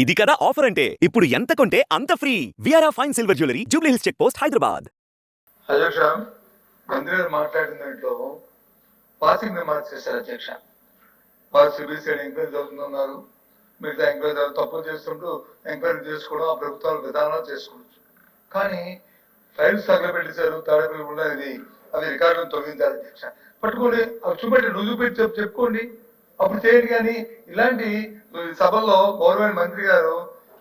ఇది కదా ఆఫర్ అంటే? ఇప్పుడు ఎంత కొంటే అంత free విఆర్ఆ fine silver jewellery Jubilee Hills check post Hyderabad అధ్యక్ష మంత్రి మాట్లాడిన దాంట్లో పాసింగ్ రిమార్క్స్ చేశారు అధ్యక్ష. వారు సిబిసిఐడి ఎంక్వైరీ జరుగుతున్నారు మిగతా ఎంక్వైరీ తప్పులు చేస్తుంటూ ఎంక్వైరీ చేసుకోవడం ఆ ప్రభుత్వాలు విధానాలు చేసుకోవచ్చు. కానీ ఫైల్స్ తగలబెట్టేశారు కూడా ఇది అవి రికార్డులను తొలగించారు అధ్యక్ష. పట్టుకోండి అవి చూపెట్టి రుజువు పెట్టి చెప్పుకోండి. అప్పుడు చేయండి కానీ ఇలాంటి సభల్లో గౌరవమైన మంత్రి గారు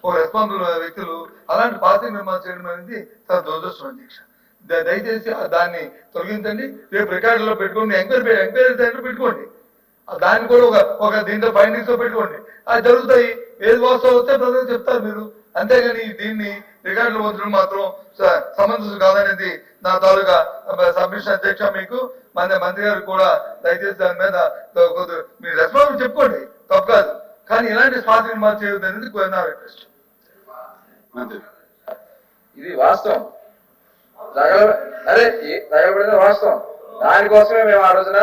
ఓ రెస్పాన్సిబుల్ వ్యక్తులు అలాంటి పార్టీ నిర్మాణం చేయడం అనేది చాలా దురదృష్టం అధ్యక్ష. దయచేసి దాన్ని తొలగించండి. రేపు రికార్డులో పెట్టుకోండి. ఎంక్వైరీ ఎంక్వైరీ సెంటర్ పెట్టుకోండి. దాన్ని కూడా ఒక ఒక దీంట్లో ఫైండింగ్స్లో పెట్టుకోండి. అది జరుగుతాయి. ఏది వాస్తవం వస్తే ప్రజలకు చెప్తారు మీరు. అంతేగాని దీన్ని రికార్డులు పొందడం మాత్రం సమంజసం కాదనేది నా తాలూకా సబ్మిషన్ అధ్యక్ష మీకు. మన మంత్రి గారు కూడా దయచేసి దాని మీద మీరు రెస్పాన్స్ చెప్పుకోండి. తప్పు కాదు. కానీ ఇలాంటి స్పాన్సరింగ్ మార్చి చేయొద్దు అనేది నా రిక్వెస్ట్ ఇది వాస్తవం. అరే తగలబడిన వాస్తవం. దానికోసమే మేము ఆ రోజున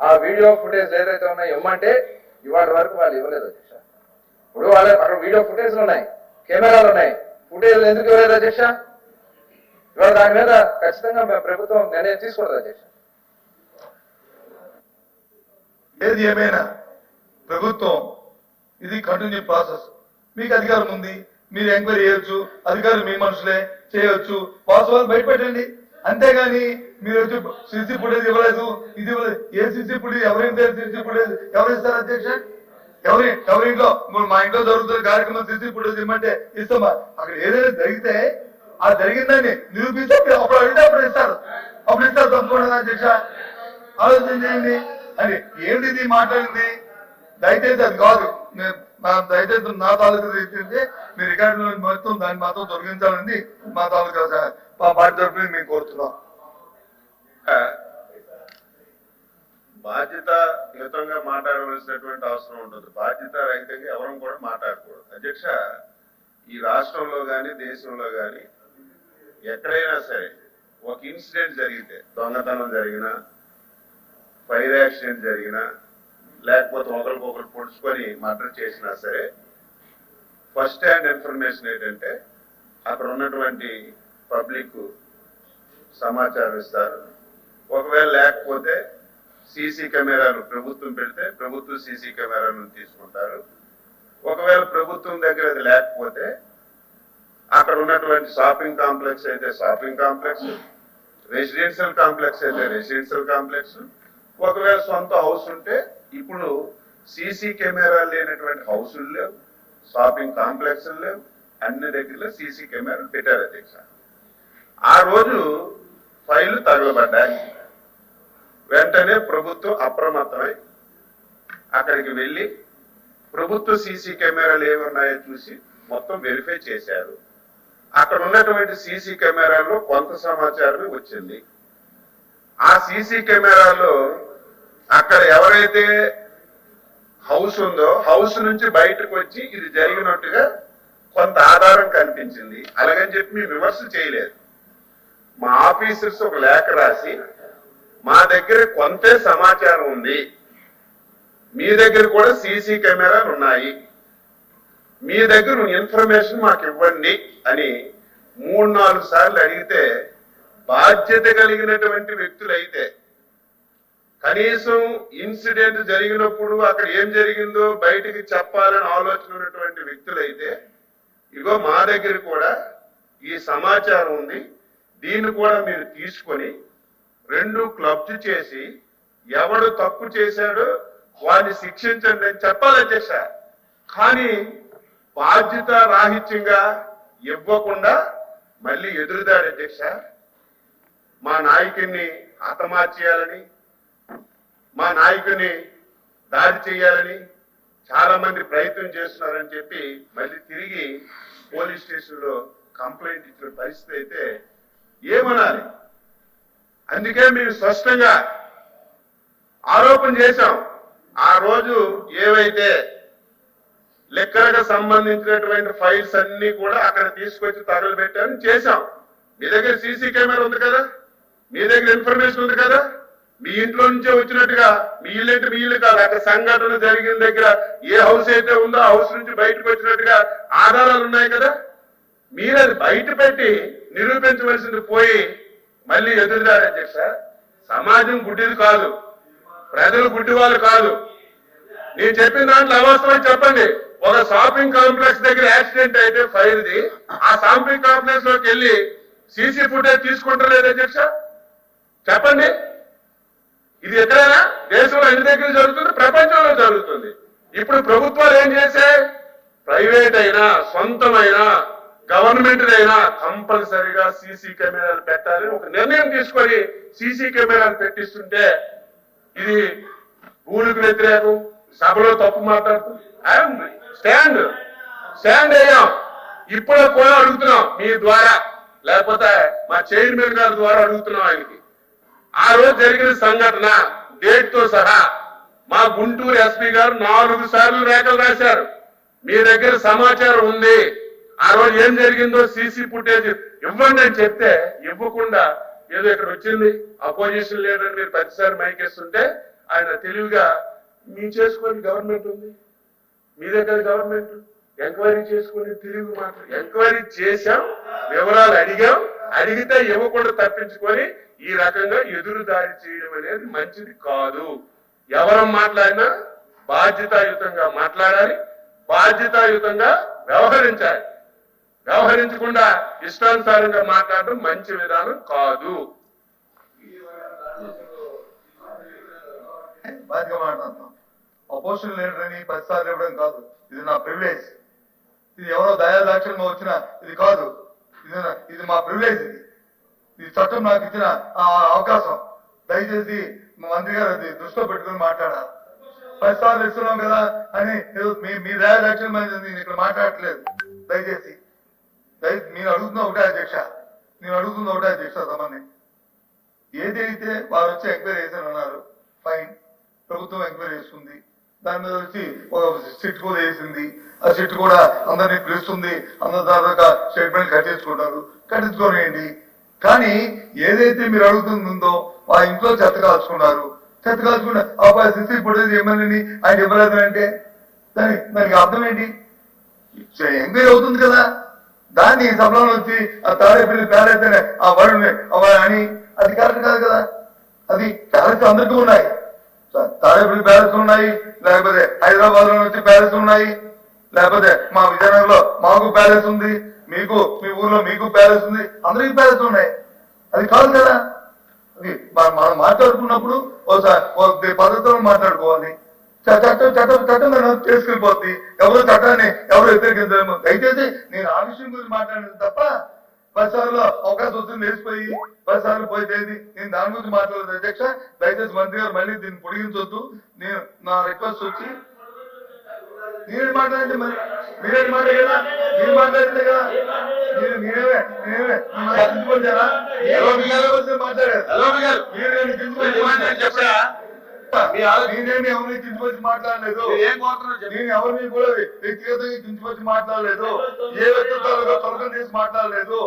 ఆ వీడియో ఫుటేజ్ ఏదైతే ఉన్నాయో ఇవ్వమంటే ఇవాటి వరకు వాళ్ళు ఇవ్వలేదు అధ్యక్ష. ఇప్పుడు వాళ్ళ అక్కడ వీడియో ఫుటేజ్లు ఉన్నాయి. కెమెరాలు ఉన్నాయి. ఫుటేజ్ ఎందుకు ఇవ్వలేదు అధ్యక్ష? ఇవాళ దాని మీద ఖచ్చితంగా మేము ప్రభుత్వం నిర్ణయం తీసుకుంటుంది అధ్యక్ష. ఏది ఏమైనా ప్రభుత్వం ఇది కంటిన్యూ ప్రాసెస్ మీకు అధికారం ఉంది మీరు ఎంక్వైరీ చేయొచ్చు అధికారులు మీ మనుషులే చేయొచ్చు. వాస్తవాలు బయటపెట్టండి అంతేగాని మీరు వచ్చి సిసి ఫుటేజ్ ఇవ్వలేదు ఇది ఇవ్వలేదు. ఏ సిసి ఫుటేజ్ ఎవరైనా సిసి ఫుటేజ్ ఎవరు ఇస్తారు అధ్యక్ష? ఎవరి ఎవరింట్లో మా ఇంట్లో జరుగుతున్న కార్యక్రమం సిసి ఫుటేజ్ ఇమ్మంటే ఇస్తామా? అక్కడ ఏదైనా జరిగితే ఆ జరిగిందని నిరూపిస్తే మీరు అప్పుడు అడిగితే అప్పుడు ఇస్తారు. అప్పుడు ఇస్తారు తప్పకుండా అధ్యక్ష. ఆలోచన చేయండి. అని ఏంటి ఇది మాట్లాడింది? దయచేసి అది కాదు. దయచేసి నా తాలూకా తెచ్చింది మీ రికార్డు మొత్తం దాన్ని మాత్రం తొలగించాలని మా తాలూకా మా పార్టీ తరఫున మేము కోరుతున్నాం బాధ్యత యుతంగా మాట్లాడవలసినటువంటి అవసరం ఉంటుంది. బాధ్యత రహితంగా ఎవరం కూడా మాట్లాడకూడదు. అధ్యక్ష ఈ రాష్ట్రంలో కానీ దేశంలో కానీ ఎక్కడైనా సరే ఒక ఇన్సిడెంట్ జరిగితే దొంగతనం జరిగినా ఫైర్ యాక్సిడెంట్ జరిగినా లేకపోతే ఒకరికొకరు పొడుచుకొని మర్డర్ చేసినా సరే ఫస్ట్ హ్యాండ్ ఇన్ఫర్మేషన్ ఏంటంటే అక్కడ ఉన్నటువంటి పబ్లిక్ సమాచారం ఇస్తారు. ఒకవేళ లేకపోతే సీసీ కెమెరాలు ప్రభుత్వం పెడితే ప్రభుత్వం సీసీ కెమెరాను తీసుకుంటారు. ఒకవేళ ప్రభుత్వం దగ్గర అది లేకపోతే అక్కడ ఉన్నటువంటి షాపింగ్ కాంప్లెక్స్ అయితే షాపింగ్ కాంప్లెక్స్ రెసిడెన్షియల్ కాంప్లెక్స్ అయితే రెసిడెన్షియల్ కాంప్లెక్స్. ఒకవేళ సొంత హౌస్ ఉంటే ఇప్పుడు సీసీ కెమెరాలు లేనటువంటి హౌసులు లేవు షాపింగ్ కాంప్లెక్స్ లేవు అన్ని దగ్గరలో సీసీ కెమెరాలు పెట్టారు అధ్యక్ష. ఆ రోజు ఫైళ్ళు తగలబడ్డాయి వెంటనే ప్రభుత్వం అప్రమత్తమై అక్కడికి వెళ్ళి ప్రభుత్వ సీసీ కెమెరాలు ఏమి ఉన్నాయో చూసి మొత్తం వెరిఫై చేశారు. అక్కడ ఉన్నటువంటి సీసీ కెమెరాలో కొంత సమాచారమే వచ్చింది. ఆ సీసీ కెమెరాలో అక్కడ ఎవరైతే హౌస్ ఉందో హౌస్ నుంచి బయటకు వచ్చి ఇది జరిగినట్టుగా కొంత ఆధారం కనిపించింది. అలాగని చెప్పి మేము విమర్శ చేయలేదు. మా ఆఫీసర్స్ ఒక లేఖ రాసి మా దగ్గర కొంతే సమాచారం ఉంది. మీ దగ్గర కూడా సీసీ కెమెరాలు ఉన్నాయి. మీ దగ్గర ఇన్ఫర్మేషన్ మాకు ఇవ్వండి అని మూడు నాలుగు సార్లు అడిగితే బాధ్యత కలిగినటువంటి వ్యక్తులు అయితే కనీసం ఇన్సిడెంట్ జరిగినప్పుడు అక్కడ ఏం జరిగిందో బయటికి చెప్పాలని ఆలోచన ఉన్నటువంటి వ్యక్తులైతే ఇగో మా దగ్గర కూడా ఈ సమాచారం ఉంది. దీన్ని కూడా మీరు తీసుకొని రెండు క్లబ్స్ చేసి ఎవడు తప్పు చేశాడో వాడిని శిక్షించండి అని చెప్పాలి కానీ బాధ్యత రాహిత్యంగా ఇవ్వకుండా మళ్ళీ ఎదురుదాడు అధ్యక్ష మా నాయకుడిని హతమార్చేయాలని మా నాయకుని దాడి చేయాలని చాలా మంది ప్రయత్నం చేస్తున్నారని చెప్పి మళ్ళీ తిరిగి పోలీస్ స్టేషన్లో కంప్లైంట్ ఇచ్చిన పరిస్థితి అయితే ఏమనాలి? అందుకే మేము స్పష్టంగా ఆరోపణ చేశాం. ఆ రోజు ఏవైతే లెక్కలకు సంబంధించినటువంటి ఫైల్స్ అన్ని కూడా అక్కడ తీసుకొచ్చి తగలబెట్టారని చేశాం. మీ దగ్గర సీసీ కెమెరా ఉంది కదా? మీ దగ్గర ఇన్ఫర్మేషన్ ఉంది కదా? మీ ఇంట్లో నుంచే వచ్చినట్టుగా మీ ఇల్లు అంటే మీ ఇల్లు కాదు అక్కడ సంఘటన జరిగిన దగ్గర ఏ హౌస్ అయితే ఉందో హౌస్ నుంచి బయటకు వచ్చినట్టుగా ఆధారాలు ఉన్నాయి కదా? మీరు అది బయట పెట్టి నిరూపించవలసింది పోయి మళ్ళీ ఎదురుదారు అధ్యక్ష సమాజం గుడ్డిది కాదు ప్రజలు గుడ్డి వాళ్ళు కాదు. నేను చెప్పిన దాంట్లో అవసరం చెప్పండి. ఒక షాపింగ్ కాంప్లెక్స్ దగ్గర యాక్సిడెంట్ అయితే ఫైర్ది ఆ షాపింగ్ కాంప్లెక్స్లోకి వెళ్ళి సీసీ ఫుటేజ్ తీసుకుంటలేదు అధ్యక్ష? చెప్పండి. ఇది ఎక్కడైనా దేశంలో ఎన్ని దగ్గర జరుగుతుంది? ప్రపంచంలో జరుగుతుంది. ఇప్పుడు ప్రభుత్వాలు ఏం చేశాయి ప్రైవేట్ అయినా సొంతమైనా గవర్నమెంట్ అయినా కంపల్సరిగా సీసీ కెమెరాలు పెట్టాలి ఒక నిర్ణయం తీసుకొని సీసీ కెమెరాలు పెట్టిస్తుంటే ఇది భూమికి వ్యతిరేకం సభలో తప్పు మాట్లాడుతుంది స్టాండ్ స్టాండ్ అయ్యాం. ఇప్పుడు కూడా అడుగుతున్నాం మీ ద్వారా. లేకపోతే మా చైర్మన్ గారి ద్వారా అడుగుతున్నాం ఆయనకి. ఆ రోజు జరిగిన సంఘటన డేట్తో సహా మా గుంటూరు ఎస్పీ గారు నాలుగు సార్లు లేఖలు రాశారు. మీ దగ్గర సమాచారం ఉంది. ఆ రోజు ఏం జరిగిందో సీసీ ఫుటేజ్ ఇవ్వండి అని చెప్తే ఇవ్వకుండా ఏదో ఇక్కడ వచ్చింది అపోజిషన్ లీడర్ మీరు ప్రతిసారి మైకేస్తుంటే ఆయన తెలివిగా మీ చేసుకొని గవర్నమెంట్ ఉంది. మీ దగ్గర గవర్నమెంట్ ఎంక్వైరీ చేసుకుని తిరిగి మాట ఎంక్వైరీ చేశాం వివరాలు అడిగాం. అడిగితే ఇవ్వకుండా తప్పించుకొని ఈ రకంగా ఎదురుదారి చేయడం అనేది మంచిది కాదు. ఎవరు మాట్లాడినా బాధ్యతాయుతంగా మాట్లాడాలి బాధ్యతాయుతంగా వ్యవహరించాలి. వ్యవహరించకుండా ఇష్టానుసారంగా మాట్లాడడం మంచి విధానం కాదు. మాట్లాడతాం. అపోజిషన్ లీడర్ అని పదిసార్లు ఇవ్వడం కాదు. ఇది నా ప్రివిలేజ్ ఇది ఎవరో దయాదాక్షిణ్యంగా వచ్చిన ఇది కాదు. ఇది ఇది మా ప్రివిలేజ్ ఇది. ఈ చట్టం నాకు ఇచ్చిన ఆ అవకాశం. దయచేసి మా మంత్రి గారు అది దృష్టిలో పెట్టుకుని మాట్లాడాలి. పదిసార్లు ఇస్తున్నాం కదా అని మీ మీ దయాదాక్షిణ్యం మీద నేను ఇక్కడ మాట్లాడట్లేదు. దయచేసి. దయ మీరు అడుగుతున్న ఒకటే అధ్యక్ష. నేను అడుగుతున్న ఒకటే అధ్యక్ష తమని. ఏదైతే వారు వచ్చి ఎంక్వైరీ చేశారన్నారు ఫైన్. ప్రభుత్వం ఎంక్వైరీ చేస్తుంది. దాని మీద వచ్చి ఒక సిట్ కూడా వేసింది. ఆ సిట్ కూడా అందరినీ పిలుస్తుంది. అందరి దాదాపు స్టేట్మెంట్ కట్టించుకుంటారు కట్టించుకోనియండి. కానీ ఏదైతే మీరు అడుగుతుందో ఆ ఇంట్లో చెత్త కాల్చుకున్నారు. చెత్త కాల్చుకున్న ఆ సిసి ఇప్పుడు ఏమని ఆయన ఇవ్వలేదు అంటే దాని దానికి అర్థం ఏంటి? ఎంక్వైరీ అవుతుంది కదా. దాన్ని సభలో వచ్చి ఆ తాడేపల్లి పేరైతేనే ఆ వరుణ్ అని అది కరెక్ట్ కాదు కదా. అది క్యారెక్టర్ అందరికీ ఉన్నాయి. తాడేపల్లి ప్యాలెస్ ఉన్నాయి లేకపోతే హైదరాబాద్లో వచ్చి ప్యాలెస్ ఉన్నాయి లేకపోతే మా విజయనగరంలో మాకు ప్యాలెస్ ఉంది మీకు మీ ఊర్లో మీకు ప్యాలెస్ ఉంది అందరికి ప్యాలెస్ ఉన్నాయి. అది కాదు కదా. అది మనం మాట్లాడుకున్నప్పుడు ఒకసారి ఒక మాట్లాడుకోవాలి. చ- చట్టం చట్టం చట్టం మనం చేసుకెళ్ళిపోద్ది ఎవరు చట్టాన్ని ఎవరు వ్యతిరేకించలేము. దయచేసి నేను ఆ విషయం గురించి మాట్లాడేది తప్ప పదిసార్లు అవకాశం వచ్చింది లేచిపోయి పదిసార్లు పోయేది నేను దాని గురించి మాట్లాడలేదు. అధ్యక్ష దయచేసి మంత్రి గారు మళ్ళీ దీన్ని పొడిగించొద్దు. నేను నా రిక్వెస్ట్ వచ్చి నేను మాట్లాడండి మరి మీరేంటి మాట్లాడేదా మీరు మాట్లాడితే కదా? మీరు మీరేమే వచ్చి మాట్లాడారు. కించపరిచి మాట్లాడారు? నేనేమి ఎవరిని మాట్లాడలేదు. నేను ఎవరిని కూడా వ్యక్తిగతంగా మాట్లాడలేదు. ఏ వ్యక్తిత్వాలుగా తొలగం చేసి మాట్లాడలేదు.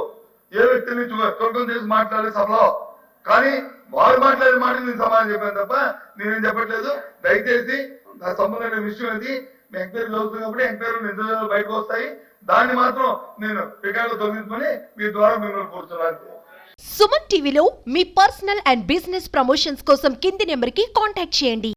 ఏ వ్యక్తిని చు- చేసి మాట్లాడలేదు సభలో కానీ వారు మాట్లాడే మాట నేను సమాధానం చెప్పాను తప్ప నేనేం చెప్పట్లేదు. దయచేసి నా సంబంధమైన విషయం అది. మీ ఎంక్వైరీ చదువుతున్నప్పుడు ఎంక్వైరీ నిజాలు బయటకు వస్తాయి. దాన్ని మాత్రం నేను రికార్డు తొలగించుకొని మీ ద్వారా మిమ్మల్ని కూర్చున్నాను సుమన్ టీవీలో మీ పర్సనల్ అండ్ బిజినెస్ ప్రమోషన్స్ కోసం కింది నెంబర్కి కాంటాక్ట్ చేయండి.